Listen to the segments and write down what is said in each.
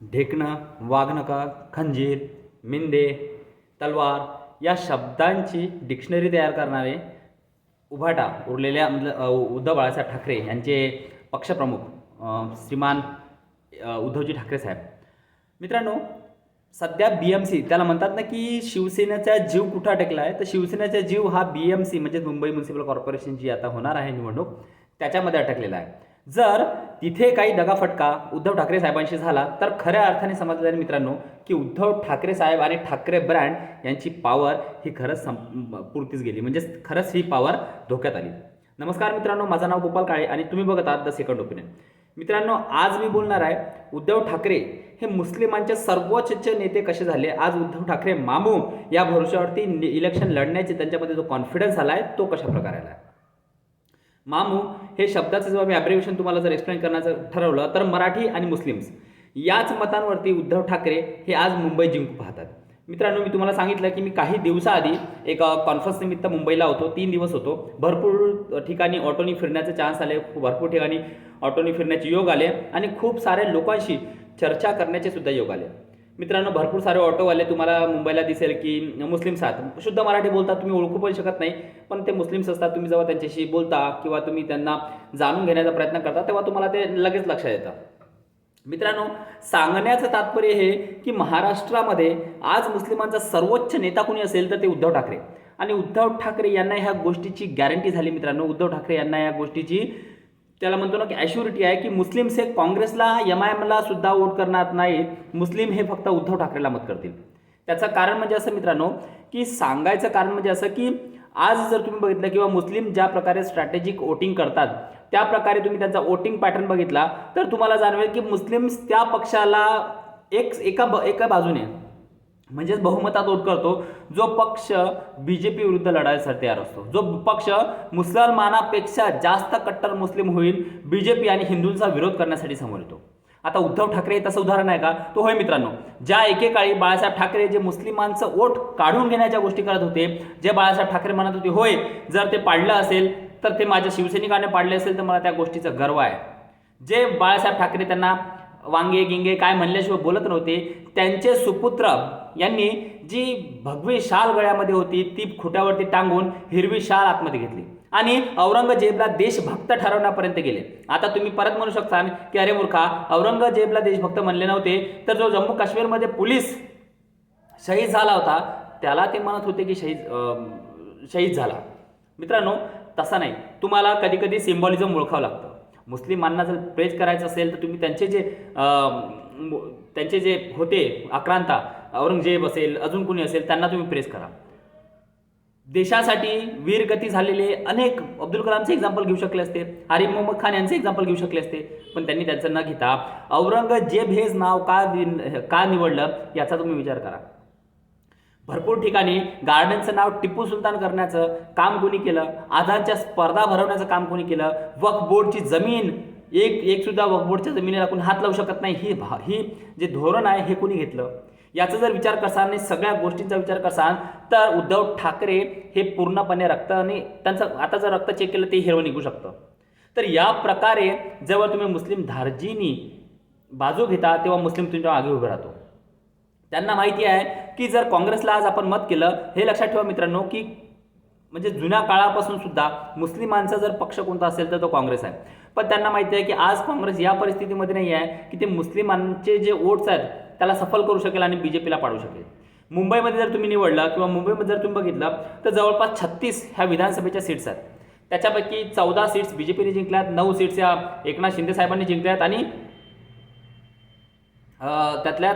ढेकणं वाघनका खंजीर मिंदे तलवार या शब्दांची डिक्शनरी तयार करणारे उभाटा उरलेल्या उद्धव बाळासाहेब ठाकरे यांचे पक्षप्रमुख श्रीमान उद्धवजी ठाकरे साहेब. मित्रांनो सध्या बी एम सी त्याला म्हणतात ना की शिवसेनेचा जीव कुठं अटकला आहे तर शिवसेनेचा जीव हा बी एम सी म्हणजे मुंबई म्युन्सिपल कॉर्पोरेशन जी आता होणार आहे निवडणूक त्याच्यामध्ये अटकलेला आहे. जर तिथे काही दगाफटका उद्धव ठाकरे साहेबांशी झाला तर खऱ्या अर्थाने समजलं जाईल मित्रांनो की उद्धव ठाकरे साहेब आणि ठाकरे ब्रँड यांची पॉवर ही खरंच सं पुरतीच गेली. म्हणजे खरंच ही पॉवर धोक्यात आली. नमस्कार मित्रांनो माझं नाव गोपाल काळे आणि तुम्ही बघत आहात द सेकंड ओपिनियन मित्रांनो आज मी बोलणार आहे उद्धव ठाकरे हे मुस्लिमांचे सर्वोच्च नेते कसे झाले? आज उद्धव ठाकरे मामू या भरोश्यावरती इलेक्शन लढण्याचे त्यांच्यामध्ये जो कॉन्फिडन्स आला आहे तो कशा प्रकारे आला आहे मामू हे शब्दाचं जेव्हा मी ॲब्रिव्हेशन तुम्हाला जर एक्सप्लेन करण्याचं ठरवलं तर मराठी आणि मुस्लिम्स याच मतांवरती उद्धव ठाकरे हे आज मुंबई जिंकू पाहतात. मित्रांनो मी तुम्हाला सांगितलं की मी काही दिवसाआधी एक कॉन्फरन्स निमित्त मुंबईला होतो तीन दिवस होतो. भरपूर ठिकाणी ऑटोनी फिरण्याचे चान्स आले भरपूर ठिकाणी ऑटोनी फिरण्याचे योग आले आणि खूप साऱ्या लोकांशी चर्चा करण्याचे सुद्धा योग आले. मित्रांनो भरपूर सारे ऑटोवाले तुम्हाला मुंबईला दिसेल की मुस्लिम्स आहात. शुद्ध मराठी बोलतात तुम्ही ओळखू पण शकत नाही पण ते मुस्लिम्स असतात तुम्ही जेव्हा त्यांच्याशी बोलता किंवा तुम्ही त्यांना जाणून घेण्याचा प्रयत्न करता तेव्हा तुम्हाला ते लगेच लक्षात येतं. मित्रांनो सांगण्याचं तात्पर्य हे की महाराष्ट्रामध्ये आज मुस्लिमांचा सर्वोच्च नेता कोणी असेल तर ते उद्धव ठाकरे. आणि उद्धव ठाकरे यांना ह्या गोष्टीची गॅरंटी झाली मित्रांनो. उद्धव ठाकरे यांना या गोष्टीची त्याला म्हणतो ना की ॲश्युरिटी आहे की मुस्लिम्स हे काँग्रेसला एम आय एमला सुद्धा वोट करणार नाहीत. मुस्लिम हे फक्त उद्धव ठाकरेला मत करतील. त्याचं कारण म्हणजे असं मित्रांनो की सांगायचं कारण म्हणजे असं की आज जर तुम्ही बघितलं किंवा मुस्लिम ज्या प्रकारे स्ट्रॅटेजिक वोटिंग करतात त्या प्रकारे तुम्ही त्यांचा वोटिंग पॅटर्न बघितला तर तुम्हाला जाणवेल की मुस्लिम्स त्या पक्षाला एक एका ब एका बाजूने म्हणजेच बहुमतात वोट करतो जो पक्ष बी जे पी विरुद्ध लढायसाठी तयार असतो. जो पक्ष मुसलमानापेक्षा जास्त कट्टर मुस्लिम होईल बी जे पी आणि हिंदूंचा विरोध करण्यासाठी समोर येतो. आता उद्धव ठाकरे तसं उदाहरण आहे का? तो होय मित्रांनो ज्या एकेकाळी बाळासाहेब ठाकरे जे मुस्लिमांचं वोट काढून घेण्याच्या गोष्टी करत होते जे बाळासाहेब ठाकरे म्हणत होते होय जर ते पाडलं असेल तर ते माझ्या शिवसैनिकाने पाडले असेल तर मला त्या गोष्टीचा गर्व आहे. जे बाळासाहेब ठाकरे त्यांना वांगे गिंगे काय म्हणल्याशिवाय बोलत नव्हते. त्यांचे सुपुत्र यांनी जी भगवी शाल गळ्यामध्ये होती ती खुट्यावरती टांगून हिरवी शाल आतमध्ये घेतली. आणि औरंगजेबला देशभक्त ठरवण्यापर्यंत गेले. आता तुम्ही परत म्हणू शकता की अरे मूर्खा औरंगजेबला देशभक्त म्हणले नव्हते तर जो जम्मू काश्मीरमध्ये पोलीस शहीद झाला होता त्याला ते म्हणत होते की शहीद शहीद झाला. मित्रांनो तसा नाही. तुम्हाला कधी कधी सिम्बॉलिझम ओळखावं लागतं. मुस्लिमांना जर प्रेज करायचं असेल तर तुम्ही त्यांचे जे त्यांचे जे होते आक्रांता औरंगजेब असेल अजून कोणी असेल त्यांना तुम्ही प्रेस करा. देशासाठी वीरगती झालेले अनेक अब्दुल कलामचे एक्झाम्पल घेऊ शकले असते. आरिफ मोहम्मद खान यांचे एक्झाम्पल घेऊ शकले असते. पण त्यांनी त्यांचं न घेता औरंगजेब हेच नाव का का निवडलं याचा तुम्ही विचार करा. भरपूर ठिकाणी गार्डनचं नाव टिपू सुलतान करण्याचं काम कोणी केलं? आझादच्या स्पर्धा भरवण्याचं काम कोणी केलं? वक्फ बोर्डची जमीन एक एक सुद्धा वक्फ बोर्डच्या जमिनीला कोणी हात लावू शकत नाही ही भा ही जे धोरण आहे हे कोणी घेतलं? याचा जर विचार करसाल आणि सगळ्या गोष्टींचा विचार करसाल तर उद्धव ठाकरे हे पूर्णपणे रक्त आणि त्यांचं आता जर रक्त चेक केलं ते हिरवं निघू शकतं. तर या प्रकारे जेव्हा तुम्ही मुस्लिम धार्जीनी बाजू घेता तेव्हा मुस्लिम तुमच्या आगे उभे राहतो. त्यांना माहिती आहे की जर काँग्रेसला आज आपण मत केलं हे लक्षात ठेवा मित्रांनो की म्हणजे जुन्या काळापासून सुद्धा मुस्लिमांचा जर पक्ष कोणता असेल तर तो काँग्रेस आहे. पण त्यांना माहिती आहे की आज काँग्रेस या परिस्थितीमध्ये नाही आहे की ते मुस्लिमांचे जे वोट्स आहेत त्याला सफल करू शकेल आणि बी जे पीला पाडू शकेल. मुंबईमध्ये जर तुम्ही निवडलं किंवा मुंबईमध्ये जर तुम्ही बघितलं तर जवळपास छत्तीस ह्या विधानसभेच्या सीट्स आहेत. त्याच्यापैकी चौदा सीट्स बी जे पीने जिंकल्यात नऊ सीट्स या एकनाथ शिंदे साहेबांनी जिंकल्यात आणि त्यातल्यात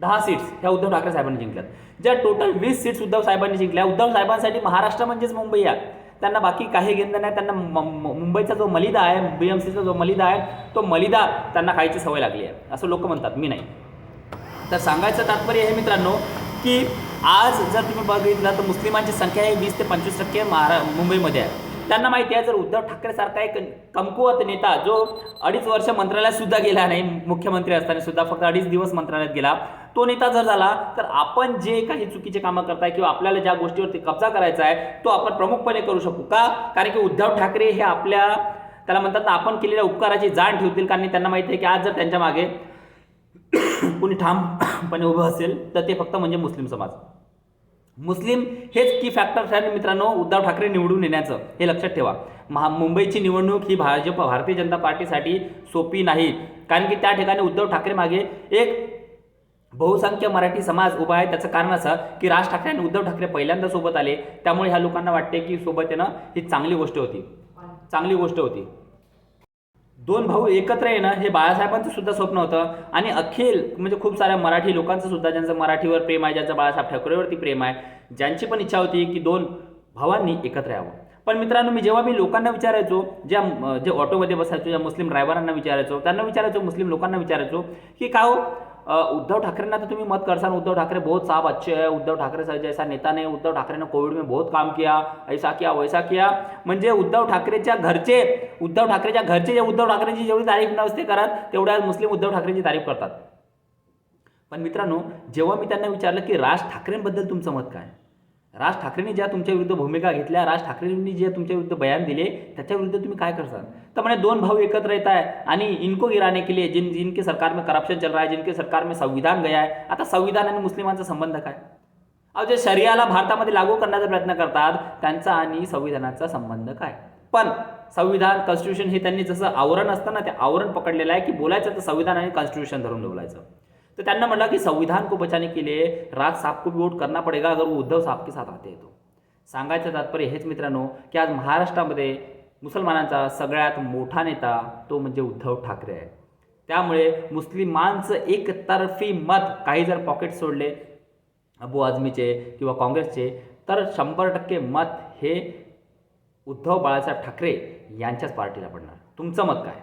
दहा सीट्स ह्या उद्धव ठाकरे साहेबांनी जिंकल्यात. ज्या टोटल वीस सीट्स उद्धव साहेबांनी जिंकल्या उद्धव साहेबांसाठी महाराष्ट्र म्हणजेच मुंबई आहे. त्यांना बाकी काही घेणं नाही त्यांना म- मुंबईचा जो मलिदा आहे बी एम सीचा जो मलिदा आहे तो मलिदा त्यांना खायची सवय लागली आहे. असं लोक म्हणतात मी नाही. तर सांगायचं तात्पर्य हे मित्रांनो की आज जर तुम्ही बघितलं तर मुस्लिमांची संख्या ही वीस ते पंचवीस टक्के महारा मुंबईमध्ये आहे. त्यांना माहिती आहे जर उद्धव ठाकरेसारखा एक कमकुवत नेता जो अडीच वर्ष मंत्रालयात सुद्धा गेला नाही मुख्यमंत्री असताना सुद्धा फक्त अडीच दिवस मंत्रालयात गेला तो नेता जर झाला तर आपण जे काही चुकीचे कामं करताय किंवा आपल्याला ज्या गोष्टीवरती कब्जा करायचा आहे तो आपण प्रमुखपणे करू शकू का? कारण की उद्धव ठाकरे हे आपल्या त्याला म्हणतात ना आपण केलेल्या उपकाराची जाण ठेवतील कारण त्यांना माहिती आहे की आज जर त्यांच्या मागे कोणी ठामपणे उभं असेल तर ते फक्त म्हणजे मुस्लिम समाज. मुस्लिम हेच की फॅक्टर ठरेल मित्रांनो उद्धव ठाकरे निवडून येण्याचं हे लक्षात ठेवा. महा मुंबईची निवडणूक ही भाजप भारतीय जनता पार्टीसाठी सोपी नाही. कारण की त्या ठिकाणी उद्धव ठाकरे मागे एक बहुसंख्य मराठी समाज उभा आहे. त्याचं कारण असं की राज ठाकरे आणि उद्धव ठाकरे पहिल्यांदा सोबत आले. त्यामुळे ह्या लोकांना वाटते की सोबत येणं ही चांगली गोष्ट होती. चांगली गोष्ट होती. दोन भाऊ एकत्र येणं हे बाळासाहेबांचं सुद्धा स्वप्न होतं. आणि अखिल म्हणजे खूप साऱ्या मराठी लोकांचं सुद्धा ज्यांचं मराठीवर प्रेम आहे ज्यांचं बाळासाहेब ठाकरेवरती प्रेम आहे ज्यांची पण इच्छा होती की दोन भावांनी एकत्र यावं. पण मित्रांनो मी जेव्हा मी लोकांना विचारायचो ज्या जे ऑटोमध्ये बसायचो ज्या मुस्लिम ड्रायव्हरांना विचारायचो त्यांना विचारायचो मुस्लिम लोकांना विचारायचो की का हो उद्धव ठाकरेंना तर तुम्ही मत करसान. उद्धव ठाकरे बहुत साहब अच्छे है. उद्धव ठाकरे सर जैसा नेता ने उद्धव ठाकरे ने कोविड में बहुत काम किया ऐसा किया वैसा किया. म्हणजे उद्धव ठाकरेच्या घरचे उद्धव ठाकरेच्या घरचे जे उद्धव ठाकरेंची जेवढी तारीफ नसते करत तेवढ्या मुस्लिम उद्धव ठाकरेंची तारीफ करतात. पण मित्रांनो जेव्हा मी त्यांना विचारलं की राज ठाकरेंबद्दल तुमचं मत काय? राज ठाकरेंनी ज्या तुमच्या विरुद्ध भूमिका घेतल्या राज ठाकरेंनी जे तुमच्या विरुद्ध बयान दिले त्याच्या विरुद्ध तुम्ही काय करसाल तर म्हणे दोन भाव एकत्र रहता है आणि इनको गिराने के लिए जिन जिनके सरकार में करप्शन चल रहा है जिनके सरकार में संविधान गया है आता संविधान आणि मुस्लिमांचा संबंध काय? अहो जे शरियाला भारतामध्ये लागू करण्याचा प्रयत्न करतात त्यांचा आणि संविधानाचा संबंध काय? पण संविधान कॉन्स्टिट्यूशन हे त्यांनी जसं आवरण असतं ना ते आवरण पकडलेलं आहे की बोलायचं तर संविधान आणि कॉन्स्टिट्यूशन धरून बोलायचं. तर त्यांना म्हटलं की संविधान को बचाने के लिए राज साहब को भी वोट करना पडेगा अगर वो उद्धव साहब के साथ आते हैं तो. सांगायचं तात्पर्य हेच मित्रांनो की आज महाराष्ट्रामध्ये मुसलमानांचा सगळ्यात मोठा नेता तो म्हणजे उद्धव ठाकरे आहे. त्यामुळे मुस्लिमांचं एकतर्फी मत काही जर पॉकेट सोडले अबू आझमीचे किंवा काँग्रेसचे तर शंभर टक्के मत हे उद्धव बाळासाहेब ठाकरे यांच्याच पार्टीला पडणार. तुमचं मत काय?